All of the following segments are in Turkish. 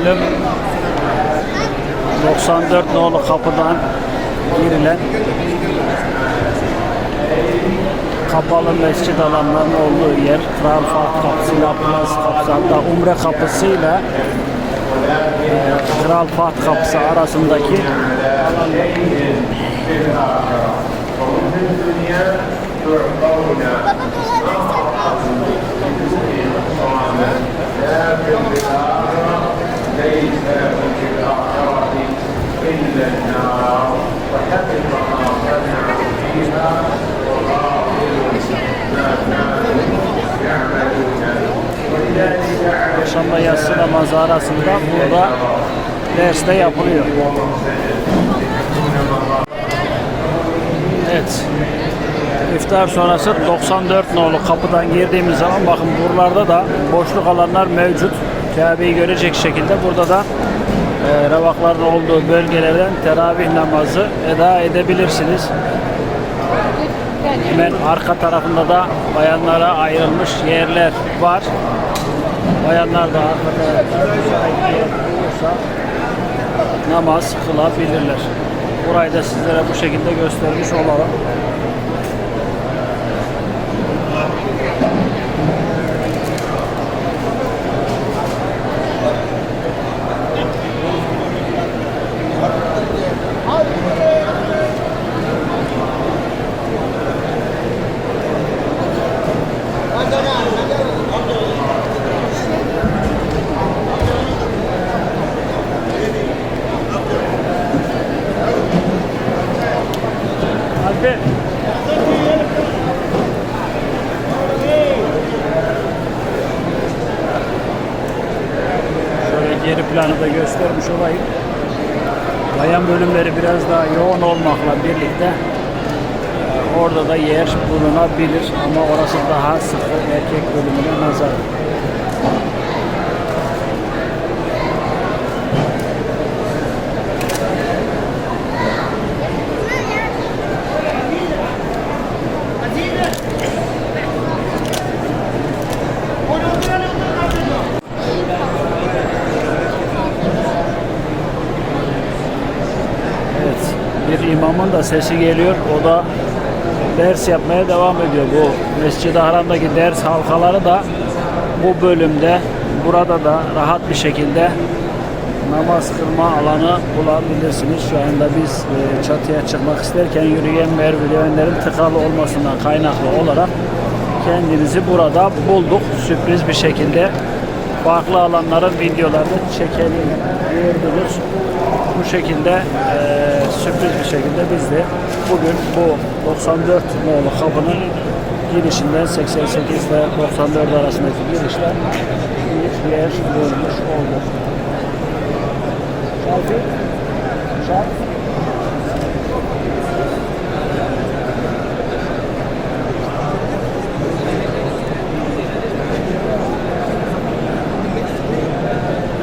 bölüm 94 nolu kapıdan girilen kapalı mescid alanlarının olduğu yer Kral Fatih kapısıyla Abdülaziz kapısı hatta Umre kapısıyla e, Kral Fatih kapısı arasındaki akşamda yatsı namazı arasında burada de yapılıyor. Evet. İftar sonrası 94 nolu kapıdan girdiğimiz zaman bakın buralarda da boşluk alanlar mevcut. Kabe'yi görecek şekilde burada da e, revakların olduğu bölgelerden teravih namazı eda edebilirsiniz. Hemen arka tarafında da bayanlara ayrılmış yerler var. Bayanlar da bulursa namaz kılabilirler. Burayı da sizlere bu şekilde göstermiş olalım. Şöyle geri planı da göstermiş olayım. Bayan bölümleri biraz daha yoğun olmakla birlikte e, orada da yer bulunabilir ama orası daha sıkı erkek bölümüne nazaran. Evet, bir imamın da sesi geliyor. O da ders yapmaya devam ediyor. Bu Mescid-i Haram'daki ders halkaları da bu bölümde, burada da rahat bir şekilde namaz kılma alanı bulabilirsiniz. Şu anda biz e, çatıya çıkmak isterken yürüyen merdivenlerin tıkalı olmasından kaynaklı olarak kendimizi burada bulduk. Sürpriz bir şekilde farklı alanların videolarını çekelim diyordunuz. Bu şekilde e, sürpriz bir şekilde biz de bugün bu 94 nolu kapının girişinden 88 ve 94 arasındaki girişten bir yer bulmuş olduk. Şarkı?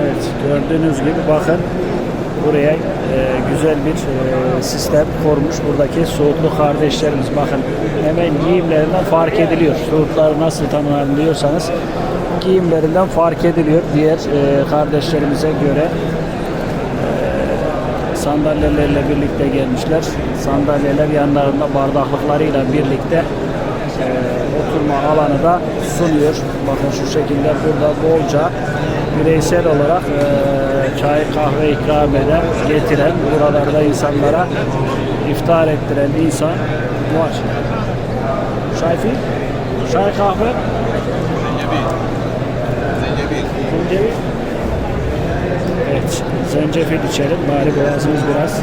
Evet gördüğünüz gibi bakın buraya e, güzel bir e, sistem kurmuş. Buradaki Suudlu kardeşlerimiz bakın hemen giyimlerinden fark ediliyor. Suudları nasıl tanımlıyorsanız giyimlerinden fark ediliyor. Diğer e, kardeşlerimize göre e, sandalyelerle birlikte gelmişler. Sandalyeler yanlarında bardaklıklarıyla birlikte e, oturma alanı da sunuyor. Bakın şu şekilde burada bolca bireysel olarak e, çay kahve ikram eden, getiren, buralarda insanlara iftar ettiren insan var. Şayfi, çay kahve, zencefil. Evet, zencefil içelim bari boğazımız biraz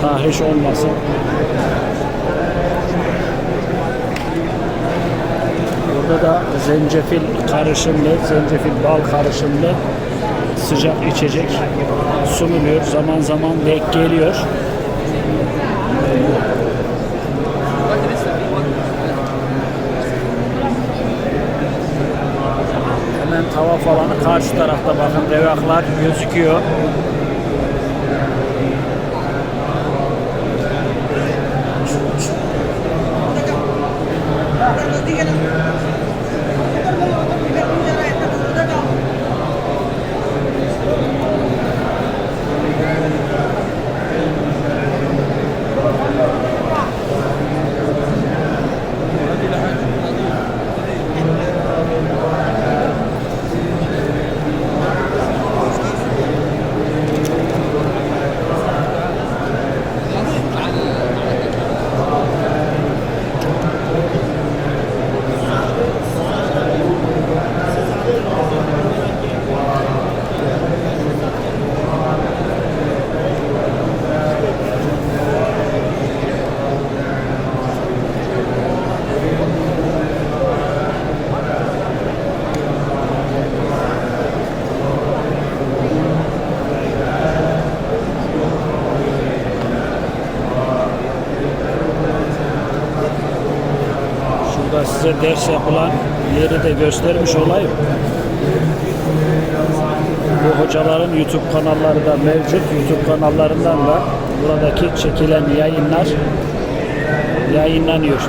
tahriş olmasın. Burada da zencefil karışımlı, zencefil bal karışımlı sıcak içecek sunuluyor. Zaman zaman denk geliyor. Hemen tava falanı karşı tarafta bakın revaklar gözüküyor. Burada size ders yapılan yeri de göstermiş olayım. Bu hocaların YouTube kanalları da mevcut. YouTube kanallarından da buradaki çekilen yayınlar yayınlanıyor.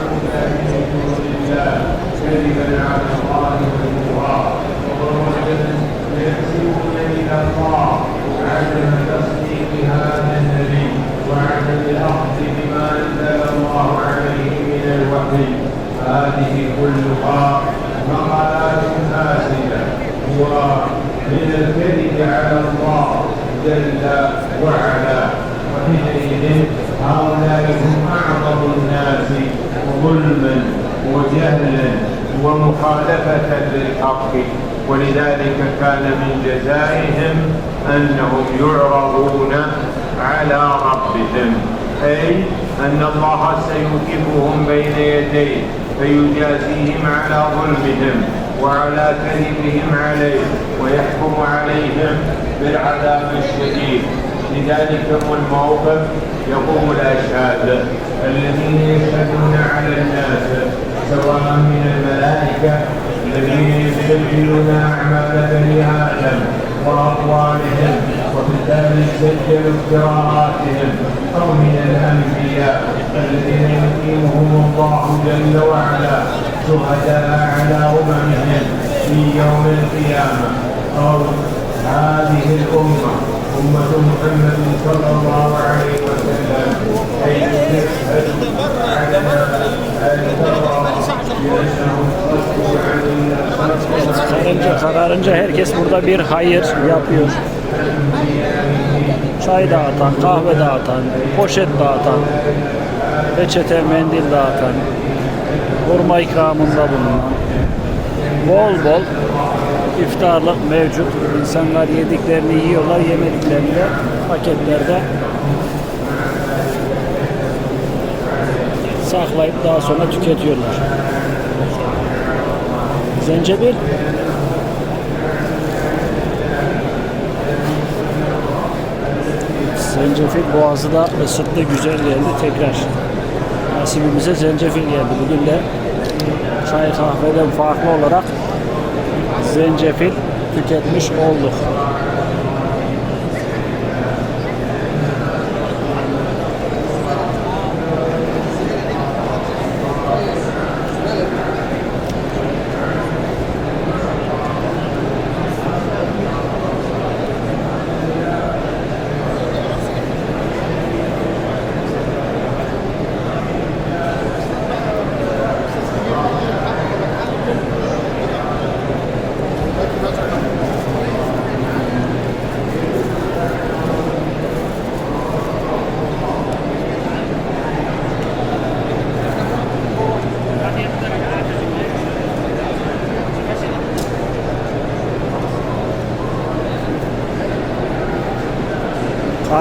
هذه كلها مقالات فاسدة ومن الكذب على الله جل وعلا. وحينئذ هؤلاء هم أعظم الناس ظلما وجهلا ومخالفة للحق. ولذلك كان من جزائهم أنهم يعرضون على ربهم أي أن الله سيوقفهم بين يديه. فيجازيهم على ظلمهم وعلى كذبهم عليه ويحكم عليهم بالعذاب الشديد. لذلك هو الموقف يقوم الأشهاد الذين يشهدون على الناس سواء من الملائكة الذين يسجلون أعمال بني آدم وأقوالهم وبالتالي سجلوا قراءاتهم أو من الأنبياء. الذين يقيمهم الله جل وعلا شهداء على أممهم في يوم القيامة أو هذه الأمة أمة محمد صلى الله عليه وسلم أي تشهد على البراء لأنهم صدوا عن Kararınca kararınca herkes burada bir hayır yapıyor. Çay dağıtan, kahve dağıtan, poşet dağıtan, peçete, mendil dağıtan, hurma ikramında bulunan, bol bol iftarlık mevcut. İnsanlar yediklerini yiyorlar, yemediklerini de paketlerde saklayıp daha sonra tüketiyorlar. Zencefil Zencefil boğazı da ısıttı, güzel geldi tekrar. Nasibimize zencefil geldi. Bugün de çay kahveden farklı olarak zencefil tüketmiş olduk.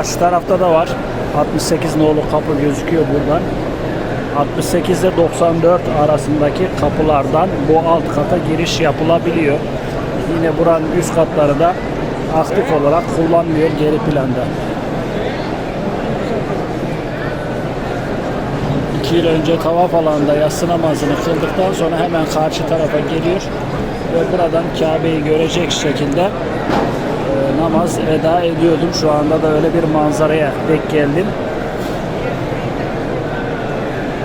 Karşı tarafta da var. 68 nolu kapı gözüküyor buradan. 68 ile 94 arasındaki kapılardan bu alt kata giriş yapılabiliyor. Yine buranın üst katları da aktif olarak kullanmıyor geri planda. 2 yıl önce tavaf alanında yatsı namazını kıldıktan sonra hemen karşı tarafa geliyor ve buradan Kabe'yi görecek şekilde namaz eda ediyordum. Şu anda da öyle bir manzaraya denk geldim.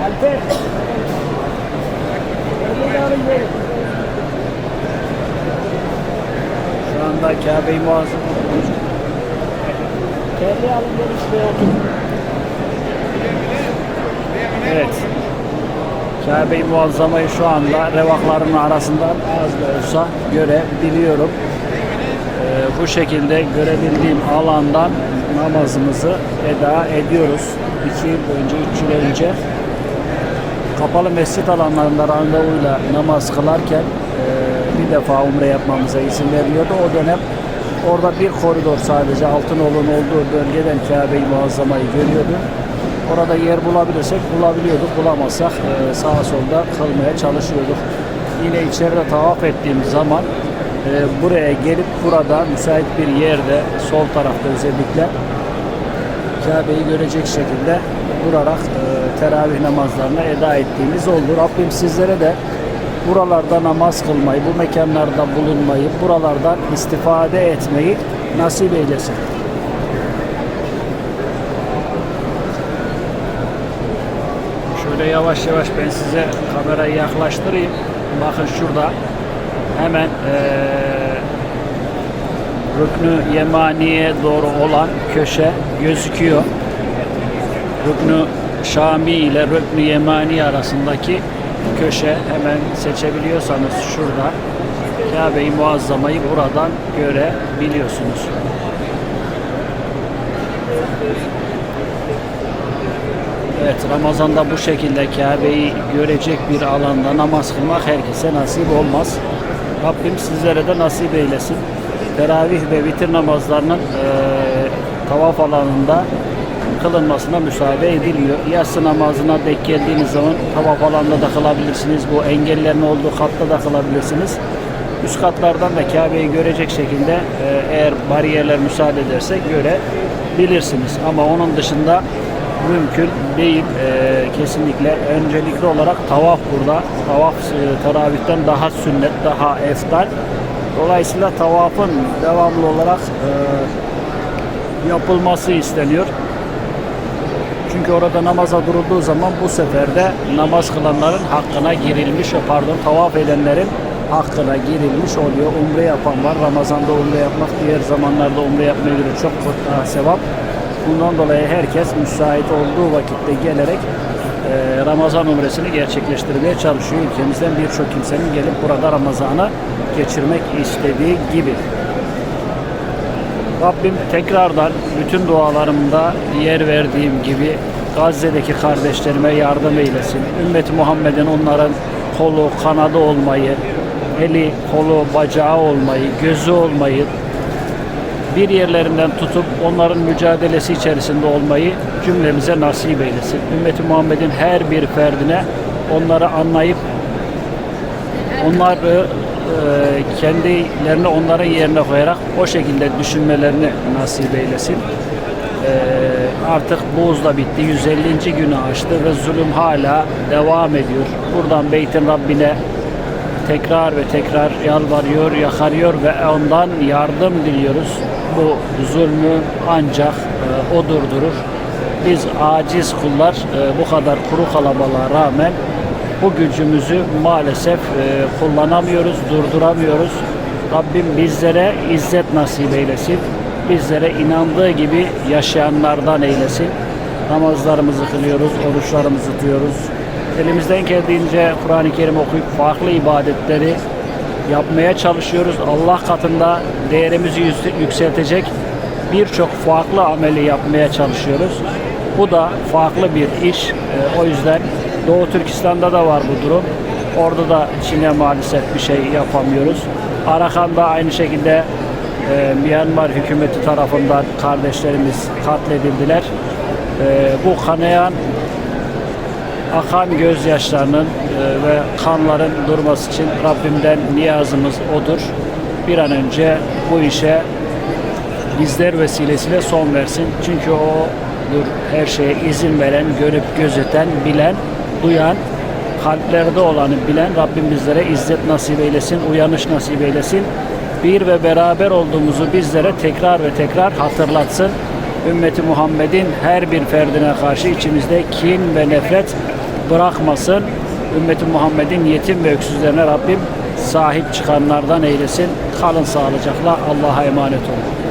Alper. Şu anda Kabe-i Muazzam. Oturun. Evet. Kabe-i Muazzama'yı şu anda revakların arasından az da olsa görebiliyorum. Bu şekilde görebildiğim alandan namazımızı eda ediyoruz. 2 yıl önce, 3 yıl önce kapalı mescit alanlarında randevuyla namaz kılarken e, bir defa umre yapmamıza izin vermiyordu. O dönem orada bir koridor sadece Altınoluk'un olduğu bölgeden Kabe-i Muazzama'yı görüyordu. Orada yer bulabilirsek bulabiliyorduk. Bulamazsak e, sağa solda kılmaya çalışıyorduk. Yine içeride tavaf ettiğim zaman e, buraya gelip burada müsait bir yerde sol tarafta özellikle Kabe'yi görecek şekilde durarak e, teravih namazlarını eda ettiğimiz oldu. Rabbim sizlere de buralarda namaz kılmayı, bu mekanlarda bulunmayı, buralardan istifade etmeyi nasip eylesin. Şöyle yavaş yavaş ben size kamerayı yaklaştırayım. Bakın şurada hemen eee Rüknü Yemani'ye doğru olan köşe gözüküyor. Rüknü Şami ile Rüknü Yemani arasındaki köşe hemen seçebiliyorsanız şurada Kabe-i Muazzama'yı buradan görebiliyorsunuz. Evet Ramazan'da bu şekilde Kabe'yi görecek bir alanda namaz kılmak herkese nasip olmaz. Rabbim sizlere de nasip eylesin. Teravih ve vitir namazlarının eee tavaf alanında kılınmasına müsaade edilmiyor. Yatsı namazına denk geldiğiniz zaman tavaf alanında da kılabilirsiniz. Bu engellerin olduğu katta da kılabilirsiniz. Üst katlardan da Kabe'yi görecek şekilde eee, eğer bariyerler müsaade ederse görebilirsiniz. Ama onun dışında mümkün değil Eee, kesinlikle. Öncelikli olarak tavaf burada. Tavaf e, teravihten daha sünnet, daha eftal. Dolayısıyla tavafın devamlı olarak eee, yapılması isteniyor. Çünkü orada namaza durulduğu zaman bu sefer de namaz kılanların hakkına girilmiş, pardon tavaf edenlerin hakkına girilmiş oluyor. Umre yapan var. Ramazan'da umre yapmak diğer zamanlarda umre yapmaya göre çok daha sevap. Bundan dolayı herkes müsait olduğu vakitte gelerek e, Ramazan umresini gerçekleştirmeye çalışıyor. Ülkemizden birçok kimsenin gelip burada Ramazan'ı geçirmek istediği gibi. Rabbim tekrardan bütün dualarımda yer verdiğim gibi Gazze'deki kardeşlerime yardım eylesin. Ümmeti Muhammed'in onların kolu, kanadı olmayı, eli, kolu, bacağı olmayı, gözü olmayı, bir yerlerinden tutup onların mücadelesi içerisinde olmayı cümlemize nasip eylesin. Ümmeti Muhammed'in her bir ferdine onları anlayıp onları e, kendilerini onların yerine koyarak o şekilde düşünmelerini nasip eylesin. E, artık buğuz da bitti. 150. günü açtı ve zulüm hala devam ediyor. Buradan Beyt'in Rabbine tekrar ve tekrar yalvarıyor, yakarıyor ve ondan yardım diliyoruz. Bu zulmü ancak e, o durdurur. Biz aciz kullar e, bu kadar kuru kalabalığa rağmen bu gücümüzü maalesef e, kullanamıyoruz, durduramıyoruz. Rabbim bizlere izzet nasip eylesin. Bizlere inandığı gibi yaşayanlardan eylesin. Namazlarımızı kılıyoruz, oruçlarımızı tutuyoruz. Elimizden geldiğince Kur'an-ı Kerim okuyup farklı ibadetleri yapmaya çalışıyoruz. Allah katında değerimizi yüksel- yükseltecek birçok farklı ameli yapmaya çalışıyoruz. Bu da farklı bir iş. Ee, o yüzden Doğu Türkistan'da da var bu durum. Orada da Çin'e maalesef bir şey yapamıyoruz. Arakan'da aynı şekilde e, Myanmar hükümeti tarafından kardeşlerimiz katledildiler. E, bu kanayan akan gözyaşlarının ve kanların durması için Rabbimden niyazımız odur. Bir an önce bu işe bizler vesilesiyle son versin. Çünkü odur her şeye izin veren, görüp gözeten, bilen, duyan, kalplerde olanı bilen Rabbim bizlere izzet nasip eylesin, uyanış nasip eylesin. Bir ve beraber olduğumuzu bizlere tekrar ve tekrar hatırlatsın. Ümmeti Muhammed'in her bir ferdine karşı içimizde kin ve nefret bırakmasın. Ümmeti Muhammed'in yetim ve öksüzlerine Rabbim sahip çıkanlardan eylesin. Kalın sağlıcakla Allah'a emanet olun.